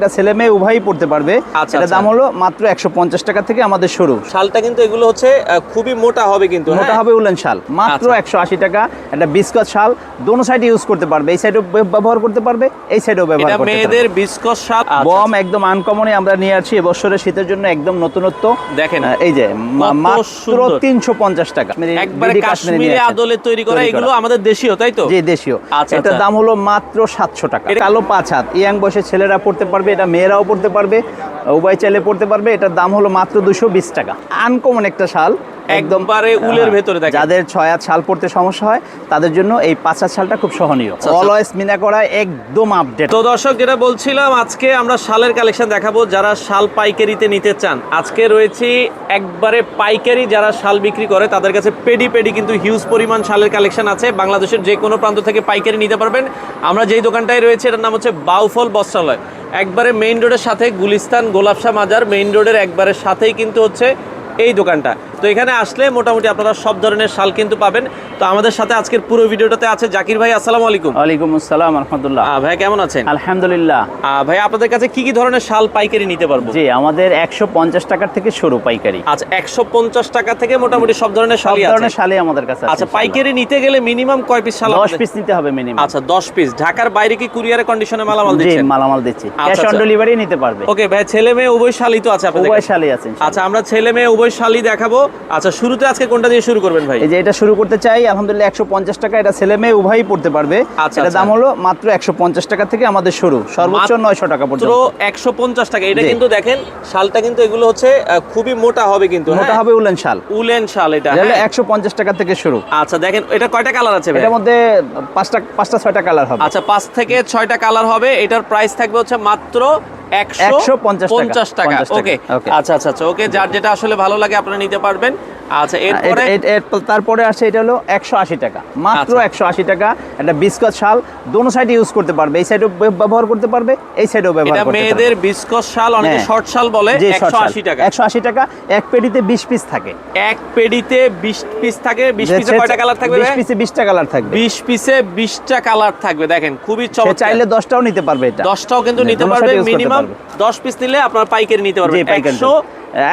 এটা ছেলে মেয়ে উভয়ই পড়তে পারবে। আচ্ছা, এটা আচ্ছা। দাম হলো মাত্র একশো পঞ্চাশ টাকা থেকে আমাদের শুরু। শালটা কিন্তু এগুলো হচ্ছে খুবই মোটা হবে কিন্তু মোটা হ্যাঁ? হবে উলেন শাল। মাত্র আচ্ছা। একশো আশি টাকা একটা বিস্কট শাল। দোনো সাইডে ইউজ করতে পারবে এই সাইডেও ব্যবহার করতে পারবে এই সাইডেও ব্যবহার এটা করতে মেয়েদের বিস্কস শাল। আচ্ছা, বম একদম আনকমনে আমরা নিয়ে আসছি এবছরের শীতের জন্য একদম নতুনত্ব। দেখেন এই যে মাত্র। তিনশো পঞ্চাশ টাকা। একবারে কাশ্মীরি। আদলে তৈরি করা এগুলো আমাদের দেশীয় তাই তো? জি দেশীয়। আচ্ছা, এটার আচ্ছা। দাম হলো মাত্র সাতশো টাকা। কালো পাঁচ হাত। ইয়াং বয়সে ছেলেরা পড়তে পারবে এটা মেয়েরাও পড়তে পারবে উভয় চাইলে পড়তে পারবে এটার দাম হলো মাত্র দুশো বিশ টাকা। আনকমন একটা শাল একদম একবারে উলের ভেতরে দেখেন। যাদের ছয় হাত শাল পড়তে সমস্যা হয় তাদের জন্য এই পাঁচ হাত শালটা খুব সহনীয়। আচ্ছা। অলওয়েজ মিনা করা একদম আপডেট তো দর্শক যেটা বলছিলাম আজকে আমরা শালের কালেকশন দেখাবো যারা শাল পাইকারিতে নিতে চান। আজকে রয়েছে একবারে পাইকারি যারা শাল বিক্রি করে তাদের কাছে পেডি পেডি কিন্তু হিউজ পরিমাণ শালের কালেকশন আছে। বাংলাদেশের যে কোনো প্রান্ত থেকে পাইকারি নিতে পারবেন। আমরা যেই দোকানটায় রয়েছে এটার নাম হচ্ছে বাউফল বস্ত্রালয়। একবারে মেইন রোডের সাথে গুলিস্তান গোলাপশা মাজার মেইন রোডের একবারে সাথেই কিন্তু হচ্ছে এই দোকানটা। তো এখানে আসলে মোটামুটি আপনারা সব ধরনের শাল কিন্তু পাবেন। তো আমাদের সাথে আজকের পুরো ভিডিওটাতে আছে জাকির ভাই আসসালামু আলাইকুম। ওয়ালাইকুম আসসালাম আলহামদুলিল্লাহ। ভাই কেমন আছেন? আলহামদুলিল্লাহ। ভাই আপনাদের কাছে কি কি ধরনের শাল পাইকারি নিতে পারব? জি আমাদের একশো পঞ্চাশ টাকার থেকে শুরু পাইকারি। আচ্ছা একশো পঞ্চাশ টাকা থেকে মোটামুটি সব ধরনের শালই আছে? ধরনের শালই আমাদের কাছে আছে আচ্ছা পাইকারি নিতে গেলে মিনিমাম কয় পিস শাল দশ আপনাদের- পিস নিতে হবে মিনিমাম। আচ্ছা দশ পিস। ঢাকার বাইরে কি কুরিয়ারের কন্ডিশনে মালামাল দিচ্ছেন? জি মালামাল দিচ্ছি। ক্যাশ আচ্ছা, অন আচ্ছা। ডেলিভারি নিতে পারবে। ওকে ভাই ছেলে মেয়ে উভয় শালই তো আছে আপনাদের উভয় শালই আছে আচ্ছা আমরা ছেলে মেয়ে উভয় শালই দেখাবো। আচ্ছা শুরুতে আজকে কোনটা দিয়ে শুরু করবেন ভাই? এই যে এটা শুরু করতে চাই আলহামদুলিল্লাহ একশো পঞ্চাশ টাকা এটা ছেলে মেয়ে উভয়ই পড়তে পারবে। আচ্ছা, এটা আচ্ছা। দাম হলো মাত্র একশো পঞ্চাশ টাকা থেকে আমাদের শুরু সর্বোচ্চ নয়শো টাকা পর্যন্ত। একশো পঞ্চাশ টাকা। এটা কিন্তু দেখেন শালটা কিন্তু এগুলো হচ্ছে খুবই মোটা হবে কিন্তু মোটা হ্যাঁ? হবে উলেন শাল। উলেন শাল এটা হ্যাঁ? একশো পঞ্চাশ টাকা থেকে শুরু। আচ্ছা দেখেন এটা কয়টা কালার আছে এটার মধ্যে পাঁচটা পাঁচটা ছয়টা কালার হবে। আচ্ছা পাঁচ থেকে ছয়টা কালার হবে। এটার প্রাইস থাকবে হচ্ছে মাত্র 150 টাকা। পঞ্চাশ টাকা। 50 টাকা, ওকে আচ্ছা আচ্ছা আচ্ছা। ওকে যার যেটা আসলে ভালো লাগে আপনারা নিতে পারবেন। আচ্ছা এরপরে এর- এর- এর- তারপরে আসে এটা হলো একশো আশি টাকা। মাত্র আচ্ছা। একশো আশি টাকা। বিস্কট শাল দোনো সাইডে ইউজ করতে পারবে। এই সাইডেও ব্যবহার করতে পারবে এই সাইডেও ব্যবহার করতে পারবে। মেয়েদের বিস্কস শাল অনেকে হ্যাঁ। শর্ট শাল বলে জি একশো আশি টাকা। একশো আশি টাকা এক পেটিতে বিশ পিস থাকে। এক পেডিতে বিশ পিস থাকে বিশ পিসে কয়টা কালার থাকবে বিশ পিসে বিশটা কালার থাকবে। বিশ পিসে বিশটা কালার থাকবে। দেখেন খুবই চমৎকার। চাইলে দশটাও নিতে পারবে এটা। দশটাও কিন্তু নিতে পারবে মিনিমাম পারবে। দশ পিস নিলে আপনার পাইকারি নিতে পারবেন পাইকারি একশো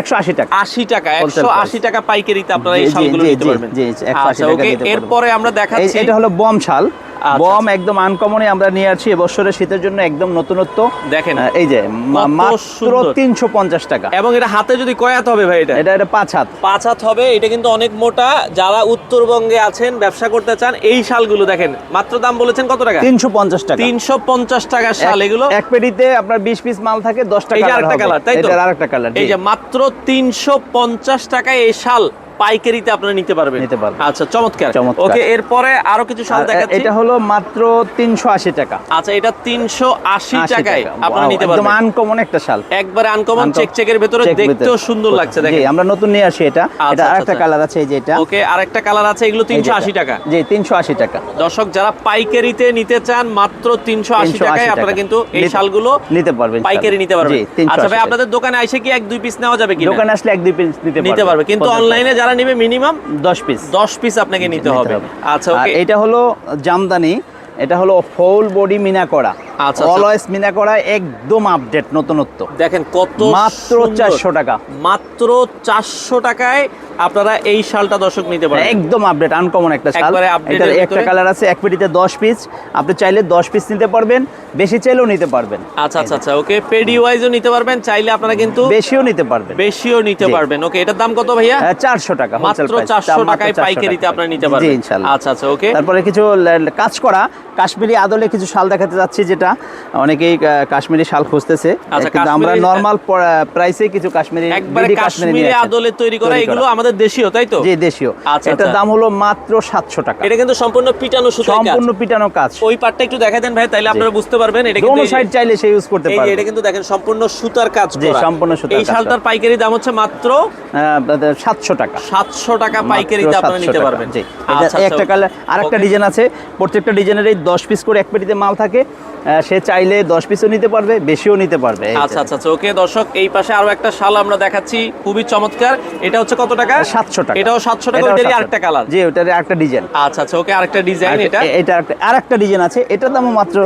একশো আশি টাকা আশি টাকা Wholesale একশো price। আশি টাকা পাইকারিতে আপনারা এই শালগুলো নিতে পারবেন জি, জি, 180 আচ্ছা টাকা নিতে পারবেন। এরপরে আমরা দেখাচ্ছি এটা হলো বম শাল বম আচ্ছা। একদম আনকমনে আমরা নিয়ে আসছি এবছরের শীতের জন্য একদম নতুনত্ব। দেখেন এই যে মাত্র। তিনশো পঞ্চাশ টাকা। এবং এটা হাতে যদি কয়াত হবে ভাই এটা? এটা এটা পাঁচ হাত। পাঁচ হাত হবে এটা কিন্তু অনেক মোটা। যারা উত্তরবঙ্গে আছেন ব্যবসা করতে চান এই শালগুলো দেখেন মাত্র দাম বলেছেন কত টাকা? তিনশো পঞ্চাশ টাকা। তিনশো পঞ্চাশ টাকা শাল এগুলো। এক পেটিতে আপনার বিশ পিস মাল থাকে দশটা এই যে আরেকটা কালার তাই তো? এটার আরেকটা কালার এই যে মাত্র তিনশো পঞ্চাশ টাকায় এই শাল। পাইকারিতে আপনারা নিতে পারবেন। নিতে পারবেন। আচ্ছা চমৎকার। ওকে এরপরে আরও কিছু শাল দেখাচ্ছি। এটা হলো মাত্র তিনশো আশি টাকা। আচ্ছা এটা তিনশো আশি 80 টাকায় আপনারা নিতে একদম আনকমন একটা শাল। একবারে আনকমন চেক চেকের ভেতরে দেখতেও সুন্দর লাগছে দেখেন। আমরা নতুন নিয়ে আসি এটা। আচ্ছা, এটা আরেকটা আচ্ছা। কালার আছে এই যে এটা। ওকে আরেকটা কালার আছে এগুলো এই যে তিনশো এটা। আশি টাকা। জি তিনশো আশি টাকা। দর্শক যারা পাইকারিতে নিতে চান মাত্র তিনশো আশি 380 টাকায় আপনারা কিন্তু এই শালগুলো নিতে পারবেন পাইকারি নিতে পারবেন। আচ্ছা ভাই আপনাদের দোকানে আইসে কি এক দুই পিস নেওয়া যাবে কি দোকানে আসলে এক দুই পিস নিতে নিতে পারবে কিন্তু অনলাইনে যারা নেবে মিনিমাম দশ পিস দশ পিস আপনাকে নিতে হবে। আচ্ছা ওকে এটা হলো জামদানি। এটা হলো ফুল বডি মিনা করা আচ্ছা। অলওয়েজ মিনা করা একদম আপডেট নতুনত্ব। দেখেন কত মাত্র। চারশো টাকা। মাত্র চারশো টাকায় আপনারা এই শালটা দর্শক নিতে পারেন। একদম আপডেট আনকমন একটা শাল। এটার একটা কালার আছে এক পেটিতে দশ পিস আপনি চাইলে দশ পিস নিতে পারবেন বেশি চাইলেও নিতে পারবেন। আচ্ছা আচ্ছা আচ্ছা ওকে পেডি ওয়াইজও নিতে পারবেন চাইলে আপনারা কিন্তু বেশিও নিতে পারবেন। বেশিও নিতে পারবেন। ওকে এটার দাম কত ভাইয়া? চারশো টাকা মাত্র চারশো টাকায় পাইকারিতে আপনারা নিতে জি, পারবেন। আচ্ছা আচ্ছা ওকে। তারপরে কিছু কাজ করা কাশ্মীরি আদলে কিছু শাল দেখাতে যাচ্ছি যেটা অনেকেই কাশ্মীরি শাল খুঁজতেছে। আচ্ছা, কিন্তু আমরা নর্মাল প্রাইসে কিছু কাশ্মীরি কাশ্মীরি। আদলে তৈরি করা এগুলো আমাদের দেশীয় তাই তো? জি দেশীয়। আচ্ছা, এটার আচ্ছা। দাম হলো মাত্র সাতশো টাকা। এটা কিন্তু সম্পূর্ণ পিটানো সুতো সম্পূর্ণ পিটানো কাজ। ওই পার্টটা একটু দেখা দেন ভাই তাইলে আপনারা বুঝতে পারবেন এটা কিন্তু সাইড চাইলে সে ইউজ করতে পারবে। এটা কিন্তু দেখেন সম্পূর্ণ সুতার কাজ করা। সম্পূর্ণ সুতার এই শালটার পাইকারি দাম হচ্ছে মাত্র সাতশো টাকা। সাতশো টাকা মাত্র পাইকারিতে আপনারা নিতে পারবেন। জি। একটা কালার আরেকটা ডিজাইন আছে। প্রত্যেকটা ডিজাইনের এই দশ পিস করে এক পেটিতে মাল থাকে সে চাইলে দশ পিসও নিতে পারবে বেশিও নিতে পারবে। আচ্ছা আচ্ছা আচ্ছা ওকে দর্শক এই পাশে আরও একটা শাল আমরা দেখাচ্ছি খুবই চমৎকার। এটা হচ্ছে কত টাকা? সাতশো টাকা। এটাও সাতশো টাকা 700 আরেকটা কালার জি ওটার আরেকটা ডিজাইন আচ্ছা আচ্ছা ওকে আরেকটা ডিজাইন এটা। এটা আর একটা ডিজাইন আছে। এটার দামও মাত্র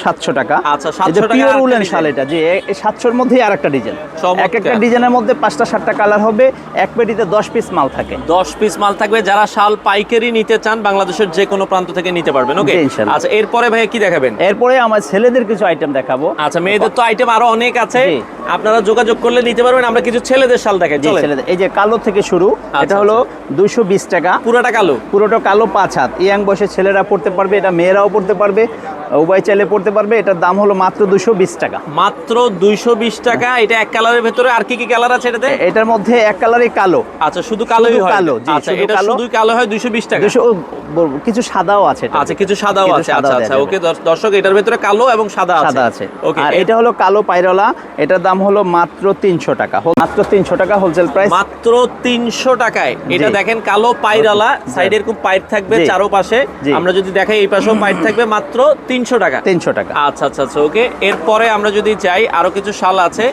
সাতশো টাকা। আচ্ছা, 700 টাকা পিওর উলেন শাল এটা। যে সাতশোর মধ্যেই আর একটা ডিজাইন। এক একটা ডিজাইনের মধ্যে পাঁচটা সাতটা কালার হবে। এক পেটিতে দশ পিস মাল থাকে। দশ পিস মাল থাকবে। যারা শাল পাইকারি নিতে চান বাংলাদেশের যে কোনো প্রান্ত থেকে নিতে পারবেন। ওকে? জি। আচ্ছা এরপরে ভাইয়া কি দেখাবেন? এরপরে আমার ছেলেদের কিছু আইটেম দেখাবো। আচ্ছা মেয়েদের তো আইটেম আরও অনেক আছে। আপনারা যোগাযোগ করলে নিতে পারবেন আমরা কিছু ছেলেদের শাল দেখাই। ছেলেদের। এই যে কালো থেকে শুরু আচ্ছা, এটা হলো দুইশো বিশ টাকা। পুরোটা কালো? পুরোটা কালো পাঁচ হাত। ইয়াং বয়সের ছেলেরা পড়তে পারবে এটা মেয়েরাও পড়তে পারবে উভয় চাইলে পড়তে পারবে। এটার দাম হলো মাত্র দুশো বিশ টাকা। মাত্র দুইশো বিশ টাকা। এটা এক কালারের ভেতরে আর কি কি কালার আছে এটাতে? এটার মধ্যে এক কালারই কালো। আচ্ছা শুধু কালোই হয়। কালো, আচ্ছা এটা কালো। শুধু কালো হয় দুইশো বিশ টাকা? দুশো কিছু সাদাও আছে আচ্ছা কিছু সাদাও আছে আচ্ছা আচ্ছা ওকে দর্শক এটার ভেতরে কালো এবং সাদা সাদা আছে। ওকে আর এটা হলো কালো পাইরলা এটার দাম হলো মাত্র তিনশো টাকা। মাত্র তিনশো টাকা হোলসেল প্রাইস। মাত্র তিনশো টাকায়। এটা দেখেন কালো পাইরালা সাইডে এরকম পাইপ থাকবে জি। চারোপাশে। আমরা যদি দেখাই এই পাশেও পাইপ থাকবে মাত্র তিনশো টাকা। তিনশো টাকা। আচ্ছা আচ্ছা আচ্ছা ওকে এরপরে আমরা যদি যাই আরও কিছু শাল আছে।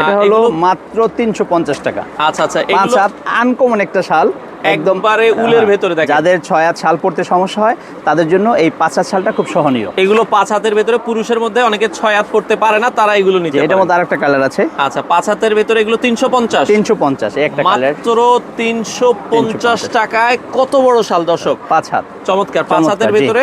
এটা হলো মাত্র তিনশো পঞ্চাশ টাকা। আচ্ছা আচ্ছা এগুলো আনকমন একটা শাল। একদম একবারে উলের হ্যাঁ, ভেতরে দেখেন। যাদের ছয় হাত শাল পড়তে সমস্যা হয় তাদের জন্য এই পাঁচ হাত শালটা খুব সহনীয়। এগুলো পাঁচ হাতের ভেতরে পুরুষের মধ্যে অনেকে ছয় হাত পড়তে পারে না তারা এগুলো নিতে এটার মধ্যে আরেকটা কালার আছে। আচ্ছা পাঁচ হাতের ভেতরে এগুলো তিনশো পঞ্চাশ। তিনশো পঞ্চাশ একটা কালার মাত্র তিনশো পঞ্চাশ টাকায় কত বড় শাল দর্শক? পাঁচ হাত। চমৎকার পাঁচ হাতের ভেতরে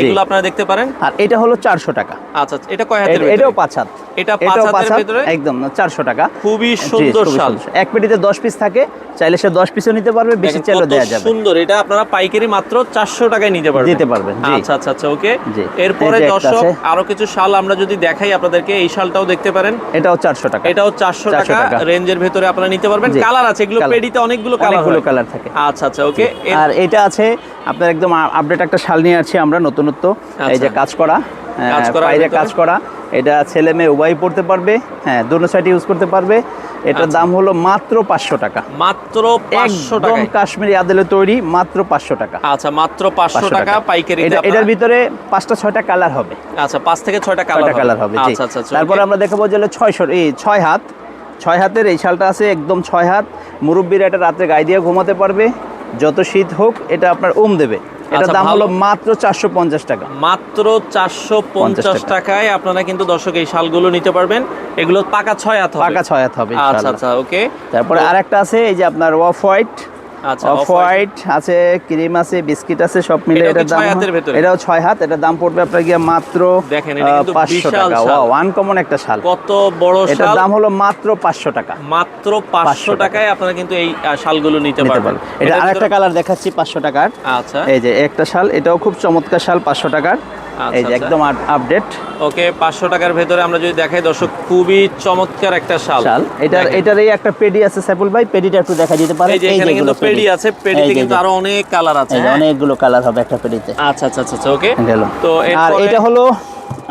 এগুলো আপনারা দেখতে পারেন? আর এটা হলো চারশো টাকা। আচ্ছা আচ্ছা, এটা কয় হাতের এটাও পাঁচ হাত। এটা পাঁচ হাতের ভেতরে? একদম চারশো টাকা। খুবই সুন্দর শাল। এক পেটিতে দশ পিস থাকে চাইলে সে দশ পিসও নিতে পারবে বেশি চাইলেও দেওয়া যাবে। সুন্দর এটা আপনারা পাইকারি মাত্র চারশো টাকায় নিতে পারবেন। দিতে পারবেন, আচ্ছা আচ্ছা আচ্ছা ওকে। এরপরে দর্শক আরও কিছু শাল আমরা যদি দেখাই আপনাদেরকে এই শালটাও দেখতে পারেন। এটাও চারশো টাকা। এটাও চারশো টাকা। রেঞ্জের ভেতরে আপনারা নিতে পারবেন। কালার আছে এগুলো। পেডিতে অনেকগুলো কালার কালার থাকে। আচ্ছা আচ্ছা ওকে। আর এটা আছে আপনার একদম আপডেট একটা শাল নিয়ে আছি আমরা নতুনত্ব। এই যে আচ্ছা। কাজ করা বাইরে কাজ করা এটা ছেলে মেয়ে উভয় পড়তে পারবে হ্যাঁ দুটো সাইড ইউজ করতে পারবে। এটার আচ্ছা। দাম হলো মাত্র পাঁচশো টাকা। মাত্র পাঁচশো টাকা কাশ্মীরি আদলে তৈরি মাত্র পাঁচশো টাকা। আচ্ছা মাত্র পাঁচশো টাকা পাইকারি এটার ভিতরে পাঁচটা ছয়টা কালার হবে। আচ্ছা পাঁচ থেকে ছয়টা কালার কালার হবে আচ্ছা তারপর আমরা দেখাবো যে ছয়শো এই ছয় হাত। ছয় হাতের এই শালটা আছে একদম ছয় হাত। মুরব্বীরা এটা রাত্রে গায়ে দিয়ে ঘুমাতে পারবে। যত শীত হোক এটা আপনার উম দেবে। এটার আচ্ছা, দাম হলো মাত্র চারশো পঞ্চাশ টাকা। মাত্র চারশো পঞ্চাশ টাকায় আপনারা কিন্তু দর্শক এই শালগুলো নিতে পারবেন। এগুলো পাকা ছয় হাত পাকা ছয় হাত হবে আচ্ছা আচ্ছা ওকে। তারপরে আরেকটা আছে এই যে আপনার ওয়াফ হোয়াইট। অফ হোয়াইট আছে ক্রিম আছে বিস্কিট আছে সব মিলে এটার দাম এটাও ছয় হাত এটার দাম পড়বে আপনার গিয়ে মাত্র দেখেন, পাঁচশো টাকা। শাল। ওয়ান কমন একটা শাল। কত বড় এটার দাম হলো মাত্র পাঁচশো টাকা। মাত্র পাঁচশো টাকায় আপনারা কিন্তু এই শালগুলো নিতে পারবেন। এটা আরেকটা কালার দেখাচ্ছি পাঁচশো টাকার। আচ্ছা। এই যে একটা শাল এটাও খুব চমৎকার শাল পাঁচশো টাকার। আচ্ছা, এই যে আচ্ছা। একদম আপডেট ওকে পাঁচশো টাকার ভিতরে আমরা যদি দেখাই দর্শক খুবই চমৎকার একটা শাল। শাল। এটার দেখেন। এটারই একটা পেডি আছে সাইফুল ভাই। পেডিটা একটু দেখা দিতে পারে এই যে এখানে কিন্তু পেডি। আছে। পেডিতে কিন্তু আরও অনেক কালার আছে? অনেকগুলো কালার হবে একটা পেডিতে। আচ্ছা আচ্ছা আচ্ছা ওকে। তো আর এটা হলো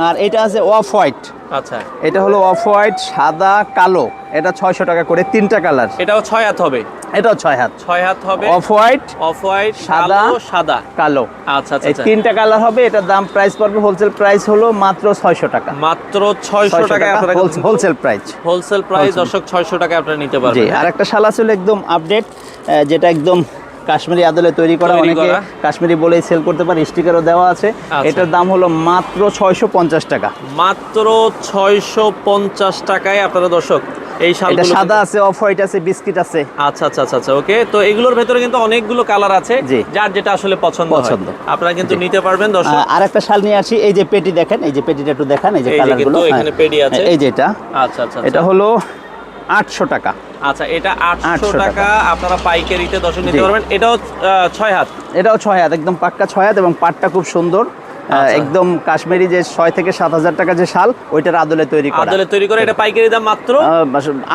আর এটা আছে অফ হোয়াইট। আচ্ছা। এটা হলো অফ হোয়াইট সাদা কালো। এটা ছয়শো টাকা করে তিনটা কালার। এটাও ছয় হাত হবে? এটাও ছয় হাত। ছয় হাত হবে। অফ হোয়াইট অফ হোয়াইট সাদা, সাদা। কালো। আচ্ছা আচ্ছা এই আচ্ছা। তিনটা কালার হবে এটার দাম প্রাইস পড়বে হোলসেল প্রাইস হলো মাত্র ছয়শো টাকা। মাত্র ছয়শো টাকা আপনারা হোলসেল প্রাইস হোলসেল প্রাইস দর্শক ছয়শো টাকায় আপনারা নিতে জি পারবেন। আর একটা শাল ছিল একদম আপডেট যেটা একদম কাশ্মীরি আদলে তৈরি করা অনেকে কাশ্মীরি বলেই সেল করতে পারে স্টিকারও দেওয়া আছে। আচ্ছা। এটার দাম হলো মাত্র ছয়শো পঞ্চাশ টাকা। মাত্র ছয়শো পঞ্চাশ টাকায় আপনারা দর্শক এই শালগুলো সাদা আছে অফ হোয়াইট আছে বিস্কিট আছে। আচ্ছা আচ্ছা আচ্ছা আচ্ছা ওকে তো এগুলোর ভেতরে কিন্তু অনেকগুলো কালার আছে। যার যেটা আসলে পছন্দ পছন্দ। আপনারা কিন্তু নিতে পারবেন দর্শক। আর একটা শাল নিয়ে আসি এই যে পেটি দেখেন এই যে পেটিটা একটু দেখান এই যে এই যে কালারগুলো এখানে পেটি আছে। এই যে এটা। আচ্ছা আচ্ছা। এটা হলো আটশো টাকা আচ্ছা এটা আটশো টাকা আপনারা পাইকারিতে দর্শন নিতে। পারবেন এটাও ছয় হাত এটাও ছয় হাত একদম পাক্কা ছয় হাত এবং পাটটা খুব সুন্দর। একদম কাশ্মীরি যে ছয় থেকে সাত হাজার টাকা যে শাল ওইটার আদলে তৈরি করা। আদলে তৈরি করে এটা পাইকারি দাম মাত্র?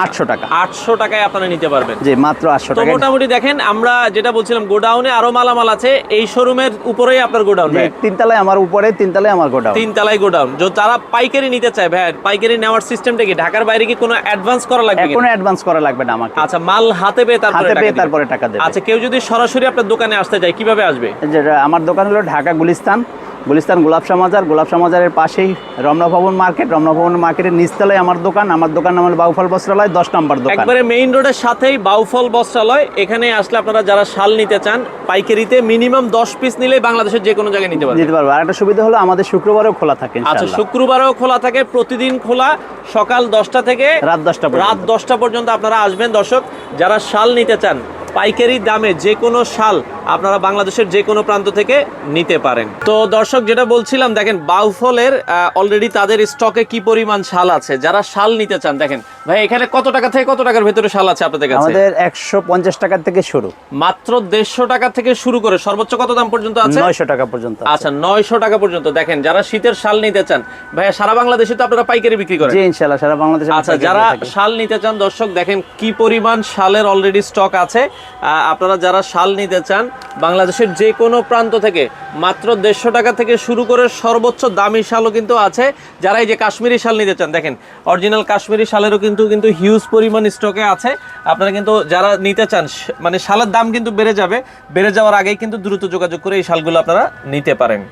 আটশো টাকা। আটশো টাকায় আপনারা নিতে পারবেন। জি মাত্র আটশো টাকা মোটামুটি দেখেন আমরা যেটা বলছিলাম গোডাউনে আরও মালামাল আছে এই শোরুমের উপরেই আপনার গোডাউন তিনতলায় আমার উপরে তিনতলায় আমার গোডাউন। তিন তলায় গোডাউন। যে যারা পাইকারি নিতে চায় ভাই পাইকারি নেওয়ার সিস্টেমটা কি? ঢাকার বাইরে কি কোনো অ্যাডভান্স করা লাগবে কোনো? অ্যাডভান্স করা লাগবে না আমাকে। আচ্ছা মাল হাতে পেয়ে তারপরে হাতে পেয়ে তারপরে টাকা দেবে। আচ্ছা কেউ যদি সরাসরি আপনার দোকানে আসতে চায় কীভাবে আসবে? আমার দোকান হলো ঢাকা গুলিস্তান। গুলিস্তান গোলাপশা মাজার গোলাপশা মাজারের পাশেই রমনা ভবন মার্কেট। রমনা ভবন মার্কেটের নিচতলায় আমার দোকান আমার দোকান নাম হলো বাউফল বস্ত্রালয় দশ নম্বর দোকান। একবারে মেইন রোডের সাথেই বাউফল বস্ত্রালয়। এখানে আসলে আপনারা যারা শাল নিতে চান পাইকারিতে মিনিমাম দশ পিস নিলেই বাংলাদেশের যে কোনো জায়গায় নিতে পারবেন। দিতে পারব। আর একটা সুবিধা হলো আমাদের শুক্রবারও খোলা থাকে আচ্ছা। শুক্রবারও খোলা থাকে প্রতিদিন খোলা সকাল দশটা থেকে রাত দশটা রাত দশটা পর্যন্ত আপনারা আসবেন। দর্শক যারা শাল নিতে চান পাইকারি দামে যে কোনো শাল আপনারা বাংলাদেশের যে কোনো প্রান্ত থেকে নিতে পারেন। তো দর্শক যেটা বলছিলাম দেখেন বাউফলের অলরেডি তাদের স্টকে কি পরিমাণ শাল আছে? যারা শাল নিতে চান দেখেন ভাই এখানে কত টাকা থেকে কত টাকার ভেতরে শাল আছে আপনাদের কাছে? আমাদের একশো পঞ্চাশ টাকা থেকে শুরু। মাত্র দেড়শো টাকা থেকে শুরু করে সর্বোচ্চ কত দাম পর্যন্ত আছে? নয়শো টাকা পর্যন্ত আছে। আচ্ছা নয়শো টাকা পর্যন্ত। দেখেন যারা শীতের শাল নিতে চান ভাইয়া সারা বাংলাদেশে তো আপনারা পাইকারি বিক্রি করেন। জি ইনশাল্লাহ সারা বাংলাদেশে আচ্ছা যারা শাল নিতে চান দর্শক দেখেন কি পরিমাণ শালের অলরেডি স্টক আছে। আপনারা যারা শাল নিতে চান, বাংলাদেশের যে কোনো প্রান্ত থেকে মাত্র দেড়শো টাকা থেকে শুরু করে সর্বোচ্চ দামি শালও কিন্তু আছে। যারা এই যে কাশ্মীরি শাল নিতে চান, দেখেন, অরিজিনাল কাশ্মীরি শালেরও কিন্তু কিন্তু হিউজ পরিমাণ স্টকে আছে। আপনারা কিন্তু যারা নিতে চান মানে শালের দাম কিন্তু বেড়ে যাবে। বেড়ে যাওয়ার আগেই কিন্তু দ্রুত যোগাযোগ করে এই শালগুলো আপনারা নিতে পারেন।